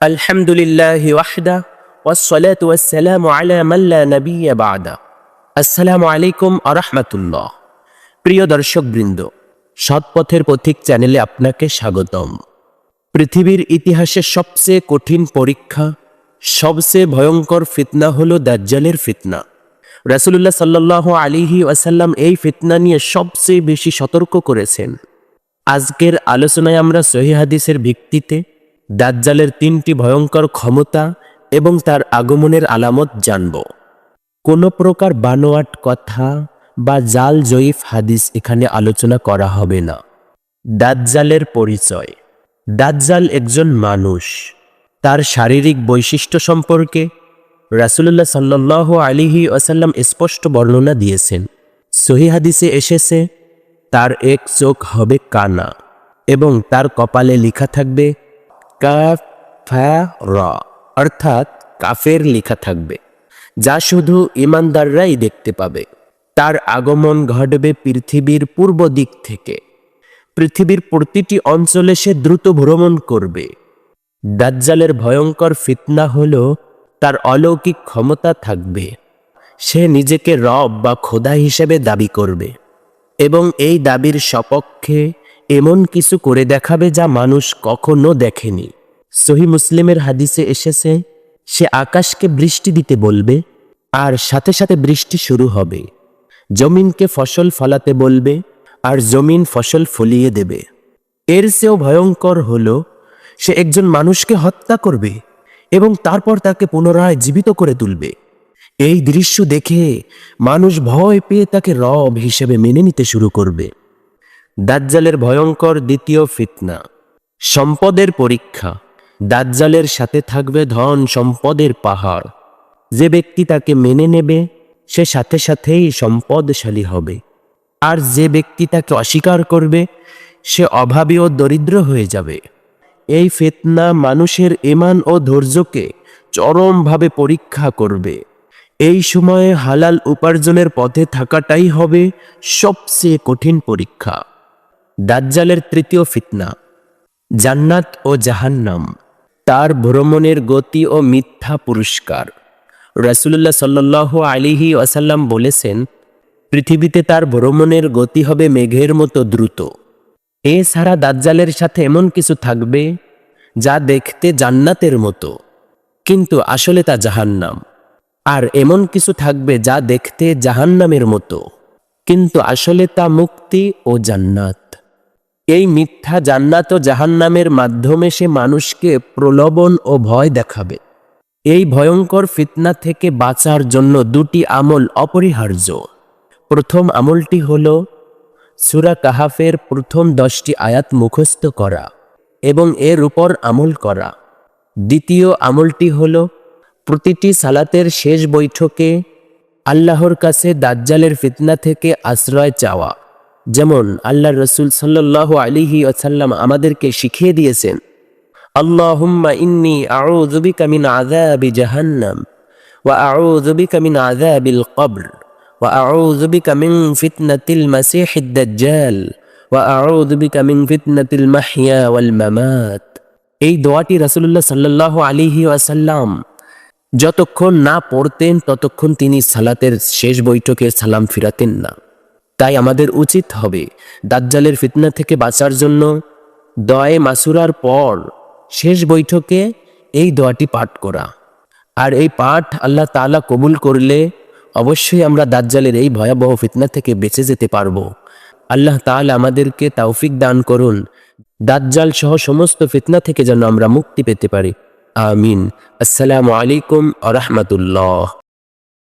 الحمد لله وحده والصلاة والسلام على من لا نبي بعده আসসালামু আলাইকুম আরহামাতুল্লাহ প্রিয় দর্শকবৃন্দ সৎপথের পথিক চ্যানেলে আপনাকে স্বাগতম পৃথিবীর ইতিহাসে সবচেয়ে কঠিন পরীক্ষা সবচেয়ে ভয়ঙ্কর ফিতনা হলো দাজ্জালের ফিতনা রাসূলুল্লাহ সাল্লাহ আলিহি ওয়াসাল্লাম এই ফিতনা নিয়ে সবচেয়ে বেশি সতর্ক করেছেন আজকের আলোচনায় আমরা সহি হাদিসের ভিত্তিতে দাজ্জালের তিনটি ভয়ঙ্কর ক্ষমতা এবং তার আগমনের আলামত জানব। কোনো প্রকার বানোয়াট কথা বা জাল জয়ীফ হাদিস এখানে আলোচনা করা হবে না। দাজ্জালের পরিচয়। দাজ্জাল একজন মানুষ। তার শারীরিক বৈশিষ্ট্য সম্পর্কে রাসুলুল্লাহ সাল্লাহ আলিহি আসাল্লাম স্পষ্ট বর্ণনা দিয়েছেন। সহি হাদিসে এসেছে, তার এক চোখ হবে কানা এবং তার কপালে লেখা থাকবে র অর্থাৎ কাফের লেখা থাকবে, যা শুধু ইমানদাররাই দেখতে পাবে। তার আগমন ঘটবে পৃথিবীর পূর্ব দিক থেকে। পৃথিবীর প্রতিটি অঞ্চলে সে দ্রুত ভ্রমণ করবে। দাজ্জালের ভয়ঙ্কর ফিতনা হল, তার অলৌকিক ক্ষমতা থাকবে। সে নিজেকে রব বা খোদা হিসেবে দাবি করবে। এবং এই দাবির সপক্ষে এমন কিছু করে দেখাবে যা মানুষ কখনো দেখেনি। সহি মুসলিমের হাদিসে এসেছে, সে আকাশকে বৃষ্টি দিতে বলবে, আর সাথে সাথে বৃষ্টি শুরু হবে। জমিনকে ফসল ফলাতে বলবে, আর জমিন ফসল ফলিয়ে দেবে। এর চেয়েও ভয়ঙ্কর হল, সে একজন মানুষকে হত্যা করবে এবং তারপর তাকে পুনরায় জীবিত করে তুলবে। এই দৃশ্য দেখে মানুষ ভয় পেয়ে তাকে রব হিসেবে মেনে নিতে শুরু করবে। দাজ্জালের ভয়ঙ্কর দ্বিতীয় ফিতনা। সম্পদের পরীক্ষা। দাজ্জালের সাথে থাকবে ধন সম্পদের পাহাড়। যে ব্যক্তি তাকে মেনে নেবে, সে সাথে সাথেই সম্পদশালী হবে। আর যে ব্যক্তি তাকে অস্বীকার করবে, সে অভাবী ও দরিদ্র হয়ে যাবে। এই ফেতনা মানুষের এমান ও ধৈর্যকে চরমভাবে পরীক্ষা করবে। এই সময়ে হালাল উপার্জনের পথে থাকাটাই হবে সবচেয়ে কঠিন পরীক্ষা। দাজ্জালের তৃতীয় ফিতনা, জান্নাত ও জাহান্নাম, তার ভ্রমণের গতি ও মিথ্যা পুরস্কার। রাসুলুল্লাহ সাল্লাহ আলিহি ওয়াসাল্লাম বলেছেন, পৃথিবীতে তার ভ্রমণের গতি হবে মেঘের মতো দ্রুত। এছাড়া দাজ্জালের সাথে এমন কিছু থাকবে যা দেখতে জান্নাতের মতো, কিন্তু আসলে তা জাহান্নাম। আর এমন কিছু থাকবে যা দেখতে জাহান্নামের মতো, কিন্তু আসলে তা মুক্তি ও জান্নাত। এই মিথ্যা জান্নাত ও জাহান্নামের মাধ্যমে সে মানুষকে প্রলোভন ও ভয় দেখাবে। এই ভয়ঙ্কর ফিতনা থেকে বাঁচার জন্য দুটি আমল অপরিহার্য। প্রথম আমলটি হল সুরা কাহাফের প্রথম দশটি আয়াত মুখস্থ করা এবং এর উপর আমল করা। দ্বিতীয় আমলটি হল প্রতিটি সালাতের শেষ বৈঠকে আল্লাহর কাছে দাজ্জালের ফিতনা থেকে আশ্রয় চাওয়া। যেমন আল্লাহ রসুল সাল্লাহ আলিহি আসাল্লাম আমাদেরকে শিখিয়ে দিয়েছেন, আল্লাহুম্মা ইন্নি আউযু বিকা মিন আযাবি জাহান্নাম, ওয়া আউযু বিকা মিন আযাবিল কবর, ওয়া আউযু বিকা মিন ফিতনাতিল মাসিহিদ দাজ্জাল, ওয়া আউযু বিকা মিন ফিতনাতিল মাহইয়া ওয়াল মামাত। এই দোয়াটি রাসূলুল্লাহ সাল্লাল্লাহু আলাইহি ওয়াসাল্লাম যতক্ষণ না পড়তেন, ততক্ষণ তিনি সালাতের শেষ বৈঠকে সালাম ফিরাতেন না। তাই আমাদের উচিত হবে দাজ্জালের ফিতনা থেকে বাঁচার জন্য দয়ে মাসুরার পর শেষ বৈঠকে এই দোয়াটি পাঠ করা। আর এই পাঠ আল্লাহ তাআলা কবুল করলে অবশ্যই আমরা দাজ্জালের এই ভয়াবহ ফিতনা থেকে বেঁচে যেতে পারব। আল্লাহ তালা আমাদেরকে তাওফিক দান করুন। দাজ্জাল সহ সমস্ত ফিতনা থেকে যেন আমরা মুক্তি পেতে পারি। আমিন। আসসালামু আলাইকুম আ রহমতুল্লাহ।